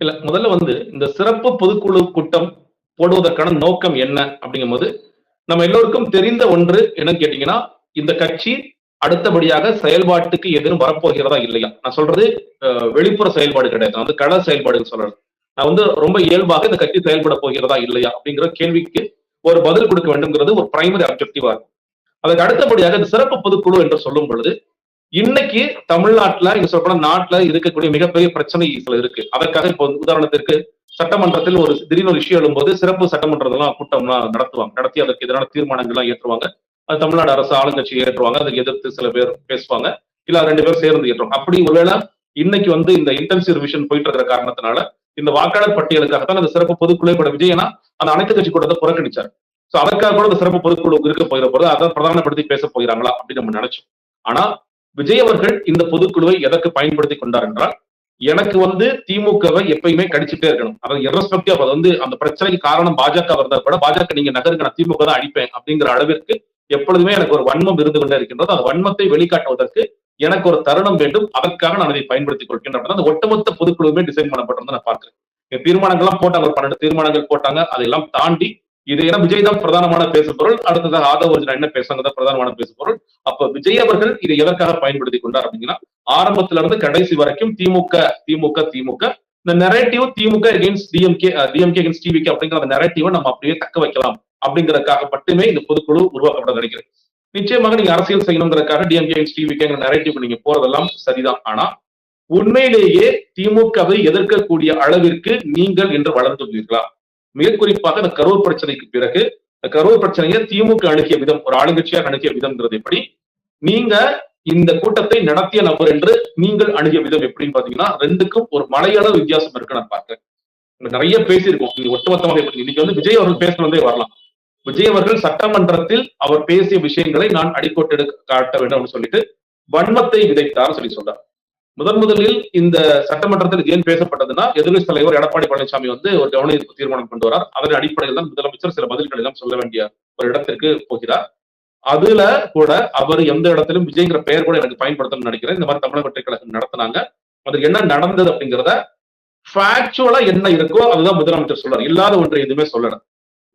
இல்ல முதல்ல வந்து இந்த சிறப்பு பொதுக்குழு கூட்டம் போடுவதற்கான நோக்கம் என்ன அப்படிங்கும்போது நம்ம எல்லோருக்கும் தெரிந்த ஒன்று என்னன்னு கேட்டீங்கன்னா இந்த கட்சி அடுத்தபடியாக செயல்பாட்டுக்கு எதிரும் வரப்போகிறதா இல்லையா? நான் சொல்றது வெளிப்புற செயல்பாடு கிடையாது. நான் வந்து கள செயல்பாடுன்னு சொல்றேன் நான் வந்து ரொம்ப இயல்பாக இந்த கட்சி செயல்பட போகிறதா இல்லையா அப்படிங்கிற கேள்விக்கு ஒரு பதில் கொடுக்க வேண்டும்ங்கிறது ஒரு பிரைமரி அப்ஜெக்டிவா இருக்கும் அதுக்கு அடுத்தபடியாக இந்த சிறப்பு பொதுக்குழு என்று சொல்லும் பொழுது இன்னைக்கு தமிழ்நாட்டுல இங்க சொல்ற நாட்டுல இருக்கக்கூடிய மிகப்பெரிய பிரச்சனை சில இருக்கு. அதற்காக இப்போ உதாரணத்திற்கு சட்டமன்றத்தில் ஒரு திடீர்னு ஒரு இஷ்யூ எழும்போது சிறப்பு சட்டமன்றத்தெல்லாம் கூட்டம்லாம் நடத்துவாங்க. நடத்தி அதற்கு எதிரான தீர்மானங்கள்லாம் ஏற்றுவாங்க அது தமிழ்நாடு அரசு ஆளுங்கட்சி ஏற்றுவாங்க அதுக்கு எதிர்த்து சில பேர் பேசுவாங்க. இல்ல ரெண்டு பேரும் சேர்ந்து ஏற்றுவாங்க அப்படி ஒருவேளை இன்னைக்கு வந்து இந்த இன்டென்சிவ் ரிவிஷன் போயிட்டு இருக்கிற காரணத்தினால இந்த வாக்காளர் பட்டியலுக்காகத்தான் அந்த சிறப்பு பொதுக்குழு கூட விஜயனா அந்த அனைத்து கட்சி கூட்டத்தை புறக்கணிச்சார். சோ அதற்காக கூட இந்த சிறப்பு பொதுக்குழு இருக்க போயிட போறது அதான் பிரதானப்படுத்தி பேச போகிறாங்களா அப்படின்னு நம்ம நினைச்சோம். ஆனா விஜய் அவர்கள் இந்த பொதுக்குழுவை எதற்கு பயன்படுத்தி கொண்டார் என்றால் எனக்கு வந்து திமுகவை எப்பயுமே கடிச்சுட்டே இருக்கணும். அதாவது இரஸ்பெக்டிவ் அது வந்து அந்த பிரச்சனைக்கு காரணம் பாஜக வந்தால் கூட பாஜக நீங்க நகருங்க நான் திமுக தான் அடிப்பேன் அப்படிங்கிற அளவிற்கு எப்பொழுதுமே எனக்கு ஒரு வன்மம் இருந்து கொண்டே இருக்கின்றது. அந்த வன்மத்தை வெளிக்காட்டுவதற்கு எனக்கு ஒரு தருணம் வேண்டும். அதற்காக நான் அதை பயன்படுத்திக் கொள்கின்றேன் அந்த ஒட்டுமொத்த பொதுக்குழுவுமே டிசைன் பண்ணப்பட்டிருந்தது நான் பார்க்கிறேன். தீர்மானங்கள்லாம் போட்டாங்க ஒரு பன்னெண்டு தீர்மானங்கள் போட்டாங்க அதெல்லாம் தாண்டி இது ஏன்னா விஜய் தான் பிரதானமான பேசுபொருள். அடுத்ததாக ஆதவ் அர்ஜுனா என்ன பேசுறாங்க தான் பிரதானமான பேசுபொருள். அப்ப விஜய் அவர்கள் இதை எதற்காக பயன்படுத்தி கொண்டார் அப்படின்னா ஆரம்பத்துல இருந்து கடைசி வரைக்கும் திமுக திமுக திமுக இந்த நெரேட்டிவ் திமுக against DMK DMK against TVK அப்படிங்கிற அந்த நெரேட்டிவை நம்ம அப்படியே தக்க வைக்கலாம் அப்படிங்கறதுக்காக மட்டுமே இந்த பொதுக்குழு உருவாக்கப்பட நினைக்கிறேன். நிச்சயமாக நீங்க அரசியல் செய்யணுங்கிறதுக்காக டிஎம்கே அகேன்ஸ்ட் டிவிகேங்கிற நெரேட்டிவ் நீங்க போறதெல்லாம் சரிதான். ஆனா உண்மையிலேயே திமுகவை எதிர்க்கக்கூடிய அளவிற்கு நீங்கள் இன்று வளர்ந்துள்ளீர்களா? மிக குறிப்பாக இந்த கரூர் பிரச்சனைக்கு பிறகு இந்த கரூர் பிரச்சனையை திமுக அணுகிய விதம் ஒரு ஆளுங்கட்சியாக அணுகிய விதம்ங்கிறது எப்படி நீங்க இந்த கூட்டத்தை நடத்திய நபர் என்று நீங்கள் அணுகிய விதம் எப்படின்னு பாத்தீங்கன்னா ரெண்டுக்கும் ஒரு மலையளவு வித்தியாசம் இருக்கு நான் பார்க்கிறேன். நிறைய பேசியிருக்கோம். நீங்க ஒட்டுமொத்தமாக இன்னைக்கு வந்து விஜய் அவர்கள் பேசினதே வரலாம். விஜய் அவர்கள் சட்டமன்றத்தில் அவர் பேசிய விஷயங்களை நான் அடிக்கோட்டு எடுக்க காட்ட வேண்டும் அப்படின்னு சொல்லிட்டு வன்மத்தை விதைத்தார் சொல்லி சொல்றார். முதன் முதலில் இந்த சட்டமன்றத்தில் ஏன் பேசப்பட்டதுன்னா எதிர்கட்சி தலைவர் எடப்பாடி பழனிசாமி வந்து ஒரு கவன ஈர்ப்பு தீர்மானம் கொண்டு வரார். அதன் அடிப்படையில் தான் முதலமைச்சர் சில பதில்களை எல்லாம் சொல்ல வேண்டிய ஒரு இடத்திற்கு போகிறார். அதுல கூட அவர் எந்த இடத்திலும் விஜய்ங்கிற பெயர் கூட எனக்கு பயன்படுத்தணும்னு நினைக்கிறேன். இந்த மாதிரி தமிழக வெற்றி கழகம் நடத்தினாங்க. அது என்ன நடந்தது அப்படிங்கிறத ஃபேக்சுவலா என்ன இருக்கோ அதுதான் முதலமைச்சர் சொல்றாரு. இல்லாத ஒன்றை எதுவுமே சொல்லல.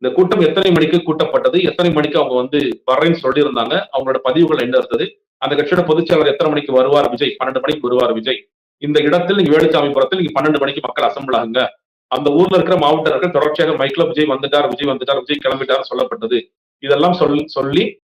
இந்த கூட்டம் எத்தனை மணிக்கு கூட்டப்பட்டது? எத்தனை மணிக்கு அவங்க வந்து வர்றேன்னு சொல்லியிருந்தாங்க. அவங்களோட பதிவுகள் என்ன இருந்தது? அந்த கட்சியோட பொதுச்செயலாளர் எத்தனை மணிக்கு வருவார் விஜய்? பன்னெண்டு மணிக்கு வருவார் விஜய். இந்த இடத்தில் நீங்க வேலுச்சாமிபுரத்தில் நீங்க பன்னெண்டு மணிக்கு மக்கள் அசம்பிள் ஆகுங்க. அந்த ஊர்ல இருக்கிற மாவட்டர்கள் தொடர்ச்சியாக மைக்ல விஜய் வந்துட்டார் விஜய் வந்துட்டார் விஜய் கிளம்பிட்டார் சொல்லப்பட்டது. இதெல்லாம் சொல்லி சொல்லி